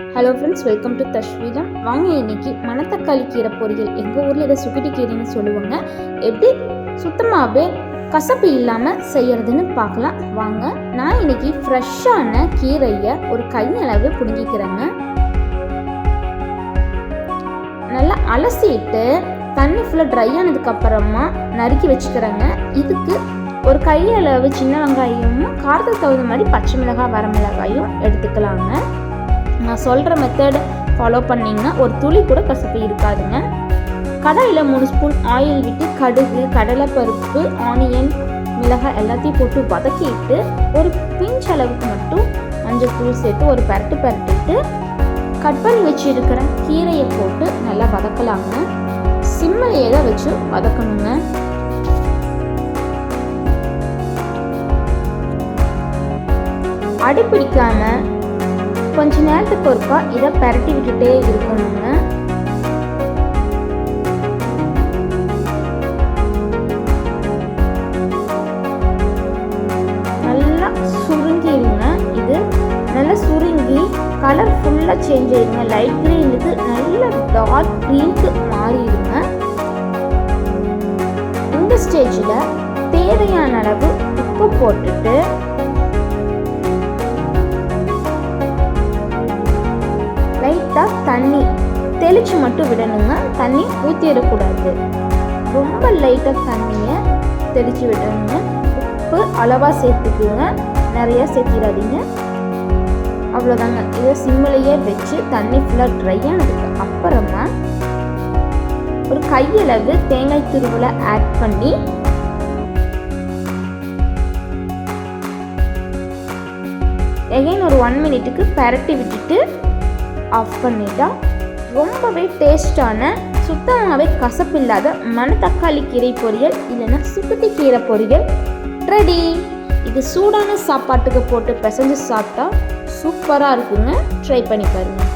Hello friends welcome to தஷ்வீரம் வாங்க இன்னைக்கு மணத்தக்காளி கீரை பொரியல். எங்கள் ஊரில் இதை சுக்கிட்டி கீரைன்னு சொல்லுவாங்க. எப்படி? சுத்தமாகவே கசப்பு இல்லாமல் செய்கிறதுன்னு பார்க்கலாம். வாங்க நான் இன்னைக்கு ஃப்ரெஷ்ஷான கீரையை ஒரு கையளவு பிடுங்கிக்கிறேங்க. நல்லா அலசிட்டு தண்ணி ஃபுல்லாக ட்ரை ஆனதுக்கப்புறமா நறுக்கி வச்சுக்கிறேங்க. இதுக்கு ஒரு கையளவு சின்ன வெங்காயமும் காரத்துக்கு தகுந்த மாதிரி பச்சை மிளகாய் வரமிளகாயும் எடுத்துக்கலாங்க. நான் சொல்கிற மெத்தட் ஃபாலோ பண்ணிங்கன்னா ஒரு துளி கூட கசப்பு இருக்காதுங்க. கடாயில் மூணு ஸ்பூன் ஆயில் விட்டு கடுகு கடலைப்பருப்பு ஆனியன் மிளகாய் எல்லாத்தையும் போட்டு வதக்கிட்டு ஒரு பிஞ்ச் அளவுக்கு மட்டும் மஞ்சள் தூள் சேர்த்து ஒரு பரட்டு பரட்டிட்டு கட் பண்ணி வச்சுருக்கிற கீரையை போட்டு நல்லா வதக்கலாங்க. சிம்மிலேயே தான் வச்சு வதக்கணுங்க? அடிப்பிடிக்காமல் கொஞ்ச நேரத்துக்கு ஒருக்கா இதை பரட்டி விட்டுட்டே இருக்கணுங்க. நல்லா சுருங்கிடுங்க இது நல்லா சுருங்கி கலர் ஃபுல்லாக சேஞ்ச் ஆயிடுங்க லைட் க்ரீனுக்கு நல்ல டார்க் க்ரீனுக்கு மாறிடுங்க. இந்த ஸ்டேஜில் தேவையான அளவு உப்பு போட்டுட்டு தெளித்து மட்டும் விடணுங்க. தண்ணி ஊற்றிடக்கூடாது ரொம்ப லைட்டாக தண்ணியை தெளித்து விடணுங்க. உப்பு அளவாக சேர்த்துக்குங்க. நிறையா சேர்த்திடாதீங்க. அவ்வளோதாங்க இதை சிம்மிலேயே வச்சு தண்ணி ஃபுல்லாக ட்ரை ஆனதுக்கு அப்புறமா ஒரு கையளவு தேங்காய் துருவலை ஆட் பண்ணி எகைன் ஒரு ஒன் மினிட்டுக்கு பரட்டி விட்டுட்டு ஆஃப் பண்ணிட்டா ரொம்பவே டேஸ்டான சுத்தமாகவே கசப்பில்லாத மணத்தக்காளி கீரை பொரியல் இல்லைன்னா சுக்குட்டி கீரை பொரியல். ரெடி இது சூடான சாப்பாட்டுக்கு போட்டு பிசைஞ்சு சாப்பிட்டா சூப்பராக இருக்குங்க. ட்ரை பண்ணி பாருங்கள்